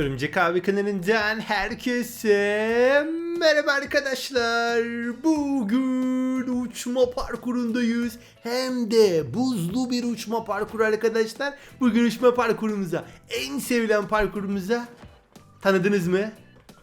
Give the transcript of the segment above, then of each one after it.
Örümcek abi kanalından herkese merhaba arkadaşlar. Bugün uçma parkurundayız. Hem de buzlu bir uçma parkuru arkadaşlar. Bugün uçma parkurumuza, en sevilen parkurumuza tanıdınız mı?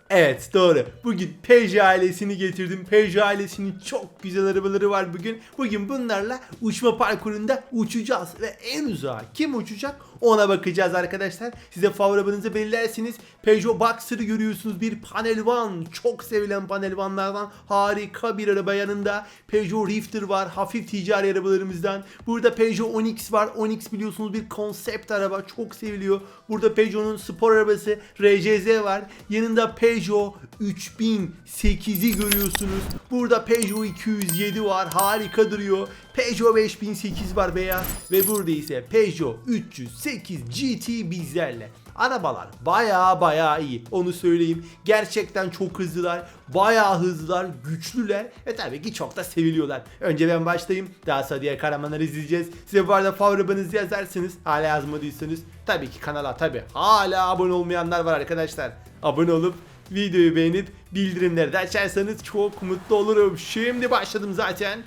Evet doğru. Bugün Peugeot ailesini getirdim. Peugeot ailesinin çok güzel arabaları var bugün. Bugün bunlarla uçma parkurunda uçacağız. Ve en uzağa kim uçacak ona bakacağız arkadaşlar. Size favori arabanızı belirlersiniz. Peugeot Boxer'ı görüyorsunuz. Bir panel van. Çok sevilen panel vanlardan harika bir araba yanında. Peugeot Rifter var. Hafif ticari arabalarımızdan. Burada Peugeot Onyx var. Onyx biliyorsunuz bir konsept araba. Çok seviliyor. Burada Peugeot'un spor arabası RCZ var. Yanında Peugeot 3008'i görüyorsunuz. Burada Peugeot 207 var. Harika duruyor. Peugeot 5008 var beyaz. Ve burada ise Peugeot 308 GT bizlerle. Arabalar baya baya iyi. Onu söyleyeyim. Gerçekten çok hızlılar. Baya hızlılar. Güçlüler. Ve tabii ki çok da seviliyorlar. Önce ben başlayayım. Daha sonra diğer kahramanları izleyeceğiz. Size bu arada favori arabanızı yazarsınız. Hala yazmadıysanız. Tabii ki kanala tabii. Hala abone olmayanlar var arkadaşlar. Abone olup videoyu beğenip bildirimleri de açarsanız çok mutlu olurum. Şimdi başladım zaten.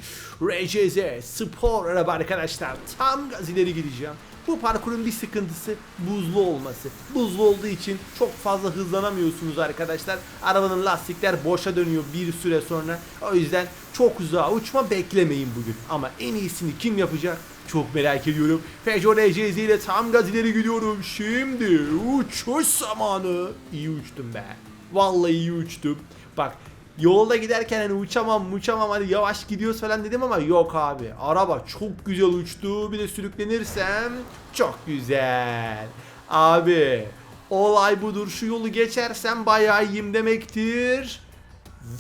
RCZ spor araba arkadaşlar. Tam gaz ileri gideceğim. Bu parkurun bir sıkıntısı buzlu olması. Buzlu olduğu için çok fazla hızlanamıyorsunuz arkadaşlar. Arabanın lastikler boşa dönüyor bir süre sonra. O yüzden çok uzağa uçma beklemeyin bugün. Ama en iyisini kim yapacak? Çok merak ediyorum. Peugeot RCZ ile tam gaz ileri gidiyorum. Şimdi uçuş zamanı. İyi uçtum be. Vallahi uçtum. Bak yolda giderken hani uçamam uçamam hadi yavaş gidiyoruz falan dedim ama yok abi. Araba çok güzel uçtu. Bir de sürüklenirsem çok güzel. Abi olay budur. Şu yolu geçersem bayağı iyiyim demektir.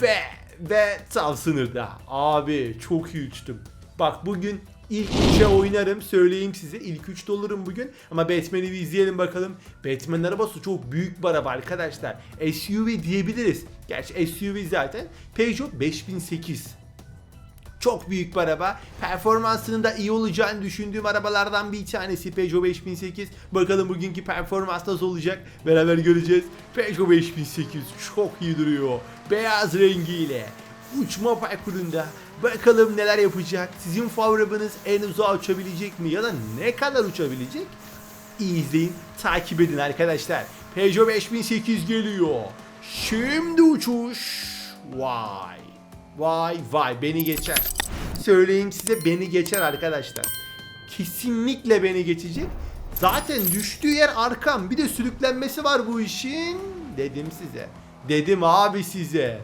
Ve ve tam sınırda. Abi çok iyi uçtum. Bak bugün ilk 3'e oynarım söyleyeyim size. İlk 3'te olurum bugün. Ama Batman'i bir izleyelim bakalım. Batman'in arabası çok büyük bir araba arkadaşlar. SUV diyebiliriz. Gerçi SUV zaten. Peugeot 5008. Çok büyük bir araba. Performansının da iyi olacağını düşündüğüm arabalardan bir tanesi Peugeot 5008. Bakalım bugünkü performans nasıl olacak? Beraber göreceğiz. Peugeot 5008 çok iyi duruyor. Beyaz rengiyle. Uçma parkurunda. Bakalım neler yapacak. Sizin favori arabanız en uzağa uçabilecek mi? Ya da ne kadar uçabilecek? İyi izleyin, takip edin arkadaşlar. Peugeot 5008 geliyor. Şimdi uçuş. Vay. Vay vay beni geçer. Söyleyeyim size beni geçer arkadaşlar. Kesinlikle beni geçecek. Zaten düştüğü yer arkam. Bir de sürüklenmesi var bu işin. Dedim size. Dedim abi size.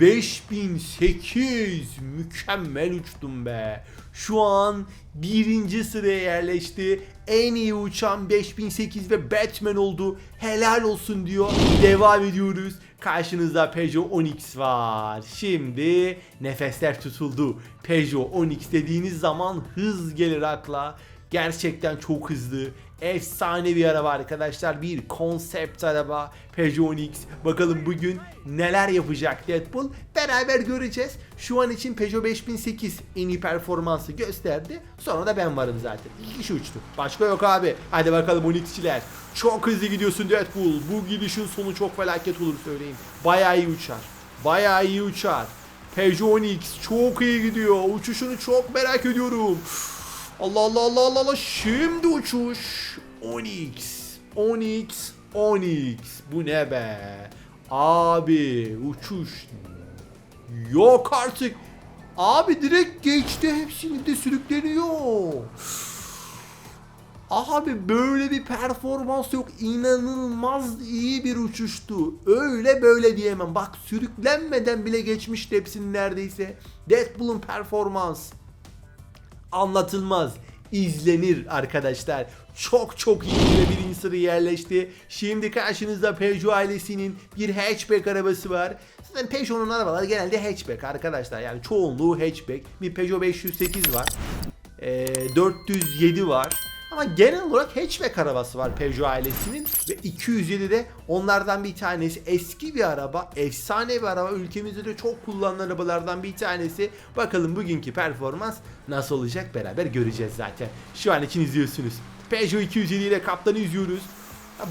5008 mükemmel uçtum be. Şu an birinci sıraya yerleşti. En iyi uçan 5008 ve Batman oldu. Helal olsun diyor. Devam ediyoruz. Karşınızda Peugeot Onyx var. Şimdi nefesler tutuldu. Peugeot Onyx dediğiniz zaman hız gelir akla. Gerçekten çok hızlı. Efsane bir araba arkadaşlar. Bir konsept araba. Peugeot Onyx. Bakalım bugün neler yapacak Deadpool. Beraber göreceğiz. Şu an için Peugeot 5008 en iyi performansı gösterdi. Sonra da ben varım zaten. İki kişi uçtu. Başka yok abi. Hadi bakalım Onyx'çiler. Çok hızlı gidiyorsun Deadpool. Bu gidişin sonu çok felaket olur söyleyeyim. Bayağı iyi uçar. Bayağı iyi uçar. Peugeot Onyx çok iyi gidiyor. Uçuşunu çok merak ediyorum. Allah Allah Allah Allah Allah. Şimdi uçuş. Onyx Onyx Onyx bu ne be? Abi uçuş yok artık. Abi direkt geçti. Hepsini de sürükleniyor Abi böyle bir performans yok. İnanılmaz iyi bir uçuştu. Öyle böyle diyemem. Bak sürüklenmeden bile geçmişti hepsini neredeyse. Deadpool'un performans anlatılmaz. izlenir arkadaşlar. Çok çok iyi bir birinci sıraya yerleşti. Şimdi karşınızda Peugeot ailesinin bir hatchback arabası var. Zaten Peugeot'un arabaları genelde hatchback arkadaşlar. Yani çoğunluğu hatchback. Bir Peugeot 508 var. Ee, 407 var. Ama genel olarak hatchback arabası var Peugeot ailesinin ve 207 de onlardan bir tanesi. Eski bir araba, efsane bir araba. Ülkemizde de çok kullanılan arabalardan bir tanesi. Bakalım bugünkü performans nasıl olacak beraber göreceğiz zaten. Şu an için izliyorsunuz. Peugeot 207 ile kaptanı izliyoruz.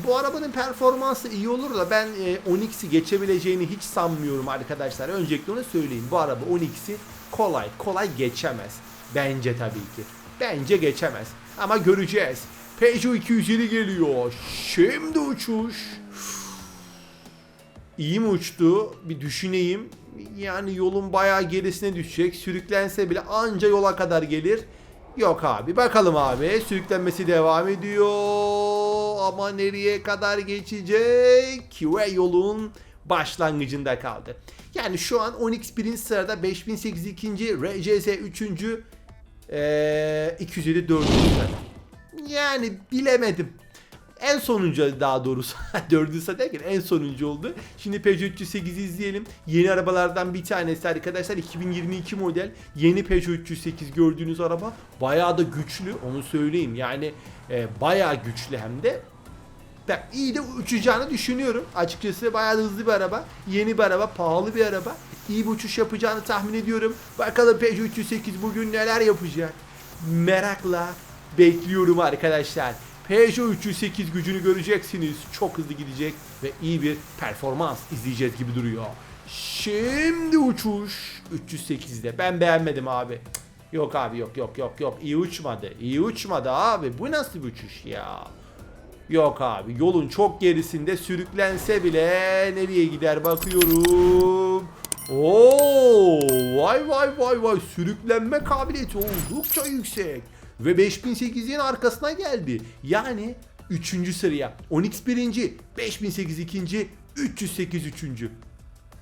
Bu arabanın performansı iyi olur da ben e, Onyx'i geçebileceğini hiç sanmıyorum arkadaşlar. Öncelikle onu söyleyeyim. Bu araba Onyx'i kolay kolay geçemez. Bence tabii ki. Bence geçemez. Ama göreceğiz. Peugeot 207 geliyor. Şimdi uçuş. İyi mi uçtu? Bir düşüneyim. Yani yolun bayağı gerisine düşecek. Sürüklense bile anca yola kadar gelir. Yok abi. Bakalım abi. Sürüklenmesi devam ediyor. Ama nereye kadar geçecek? Ve yolun başlangıcında kaldı. Yani şu an Onyx birinci sırada 5082. RCS 3. Ee, 207 4. sırada. Yani bilemedim. En sonuncu daha doğrusu. Dördüncü sıra derken en sonuncu oldu. Şimdi Peugeot 308'i izleyelim. Yeni arabalardan bir tanesi arkadaşlar. 2022 model. Yeni Peugeot 308 gördüğünüz araba. Bayağı da güçlü. Onu söyleyeyim. Yani e, bayağı güçlü hem de. Ben iyi de uçacağını düşünüyorum. Açıkçası bayağı hızlı bir araba. Yeni bir araba, pahalı bir araba. İyi bir uçuş yapacağını tahmin ediyorum. Bakalım Peugeot 308 bugün neler yapacak. Merakla bekliyorum arkadaşlar. Peugeot 308 gücünü göreceksiniz. Çok hızlı gidecek ve iyi bir performans izleyeceğiz gibi duruyor. Şimdi uçuş 308'de. Ben beğenmedim abi. Yok abi yok yok yok yok. İyi uçmadı. İyi uçmadı abi. Bu nasıl bir uçuş ya? Yok abi yolun çok gerisinde sürüklense bile nereye gider bakıyorum. Oo vay vay vay vay sürüklenme kabiliyeti oldukça yüksek. Ve 5008'in arkasına geldi. Yani 3. sıraya. Onyx 1. 5008 2. 308 3. İyi,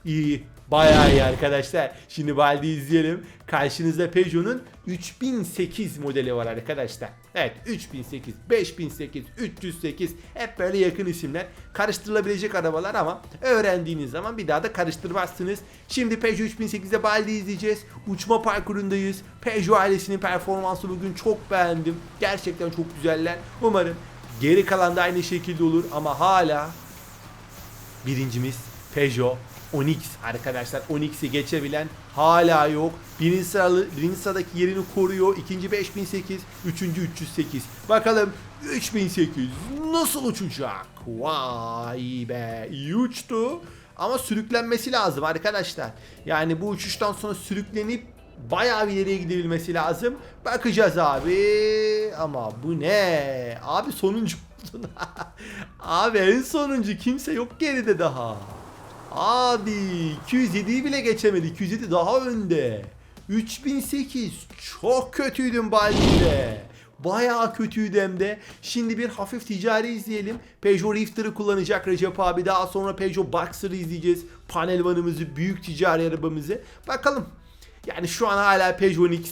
iyi. Bayağı iyi arkadaşlar. Şimdi Baldi izleyelim. Karşınızda Peugeot'un 3008 modeli var arkadaşlar. Evet 3008, 5008, 308 hep böyle yakın isimler. Karıştırılabilecek arabalar ama öğrendiğiniz zaman bir daha da karıştırmazsınız. Şimdi Peugeot 3008'de Baldi izleyeceğiz. Uçma parkurundayız. Peugeot ailesinin performansı bugün çok beğendim. Gerçekten çok güzeller. Umarım geri kalan da aynı şekilde olur ama hala Birincimiz Peugeot Onyx arkadaşlar. Onyx'i geçebilen hala yok. Birinci, sıralı, birinci sıradaki yerini koruyor. İkinci 5008, üçüncü 308. Bakalım 3008 nasıl uçacak? Vay be iyi uçtu. Ama sürüklenmesi lazım arkadaşlar. Yani bu uçuştan sonra sürüklenip bayağı ileriye gidebilmesi lazım. Bakacağız abi. Ama bu ne? Abi sonuncu abi en sonuncu kimse yok geride daha. Abi 207'yi bile geçemedi. 207 daha önde. 3008 çok kötüydün Baldi'de. Bayağı kötüydü hem de. Şimdi bir hafif ticari izleyelim. Peugeot Rifter'ı kullanacak Recep abi. Daha sonra Peugeot Boxer'ı izleyeceğiz. Panel vanımızı, büyük ticari arabamızı. Bakalım. Yani şu an hala Peugeot X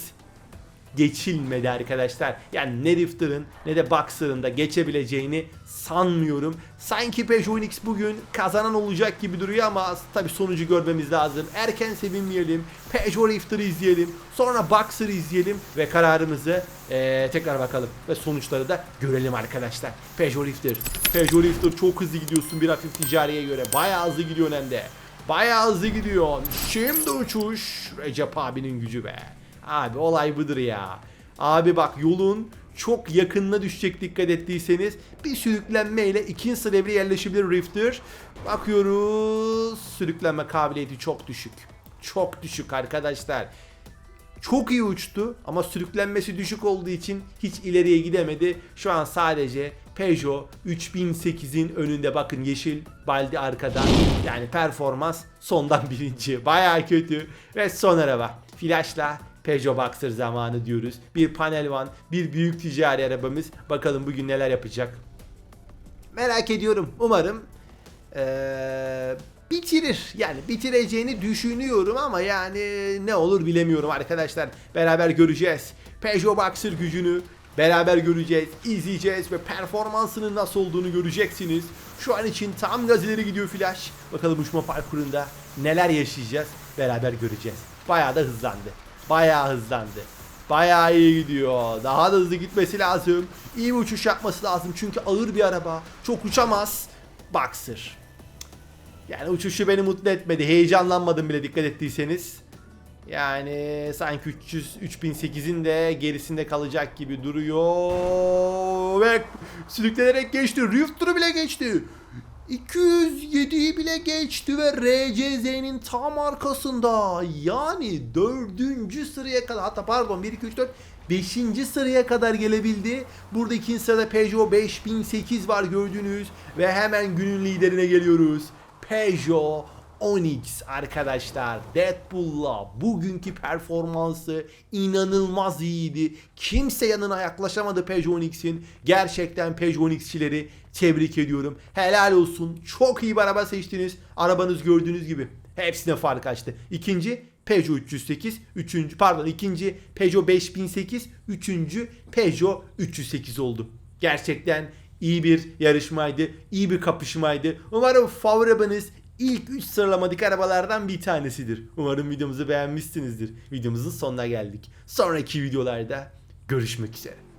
geçilmedi arkadaşlar. Yani ne Rifter'ın ne de Boxer'ın da geçebileceğini sanmıyorum. Sanki Peugeot X bugün kazanan olacak gibi duruyor ama tabi sonucu görmemiz lazım. Erken sevinmeyelim. Peugeot Rifter'ı izleyelim. Sonra Boxer'ı izleyelim ve kararımızı eee, tekrar bakalım. Ve sonuçları da görelim arkadaşlar. Peugeot Rifter. Peugeot Rifter çok hızlı gidiyorsun bir hafif ticariye göre. Bayağı hızlı gidiyor hem de. Bayağı hızlı gidiyor. Şimdi uçuş. Recep abinin gücü be. Abi olay budur ya. Abi bak yolun çok yakınına düşecek dikkat ettiyseniz bir sürüklenmeyle ikinci sıra devreye yerleşebilir Rifter. Bakıyoruz sürüklenme kabiliyeti çok düşük. Çok düşük arkadaşlar. Çok iyi uçtu ama sürüklenmesi düşük olduğu için hiç ileriye gidemedi. Şu an sadece Peugeot 3008'in önünde bakın yeşil baldi arkada. Yani performans sondan birinci. Baya kötü. Ve son araba. Flash'la Peugeot Boxer zamanı diyoruz. Bir panel van, bir büyük ticari arabamız. Bakalım bugün neler yapacak. Merak ediyorum. Umarım eee, bitirir. Yani bitireceğini düşünüyorum ama yani ne olur bilemiyorum arkadaşlar. Beraber göreceğiz. Peugeot Boxer gücünü beraber göreceğiz, izleyeceğiz ve performansının nasıl olduğunu göreceksiniz. Şu an için tam gaz ileri gidiyor Flash. Bakalım uçma parkurunda neler yaşayacağız beraber göreceğiz. Bayağı da hızlandı. Bayağı hızlandı. Bayağı iyi gidiyor. Daha da hızlı gitmesi lazım. İyi bir uçuş yapması lazım çünkü ağır bir araba. Çok uçamaz. Boxer. Yani uçuşu beni mutlu etmedi. Heyecanlanmadım bile dikkat ettiyseniz. Yani sanki 300 3008'in de gerisinde kalacak gibi duruyor. Ve sürüklenerek geçti. Rifter'ı bile geçti. 207'yi bile geçti ve RCZ'nin tam arkasında. Yani dördüncü sıraya kadar hatta pardon 1 2 3 4 5. sıraya kadar gelebildi. Burada ikinci sırada Peugeot 5008 var gördüğünüz ve hemen günün liderine geliyoruz. Peugeot Onyx arkadaşlar Deadpool'la bugünkü performansı inanılmaz iyiydi. Kimse yanına yaklaşamadı Peugeot Onyx'in. Gerçekten Peugeot Onyx'çileri tebrik ediyorum. Helal olsun. Çok iyi bir araba seçtiniz. Arabanız gördüğünüz gibi. Hepsine fark açtı. İkinci Peugeot 308, üçüncü pardon ikinci Peugeot 5008, üçüncü Peugeot 308 oldu. Gerçekten iyi bir yarışmaydı, iyi bir kapışmaydı. Umarım favori ilk 3 sıralamadaki arabalardan bir tanesidir. Umarım videomuzu beğenmişsinizdir. Videomuzun sonuna geldik. Sonraki videolarda görüşmek üzere.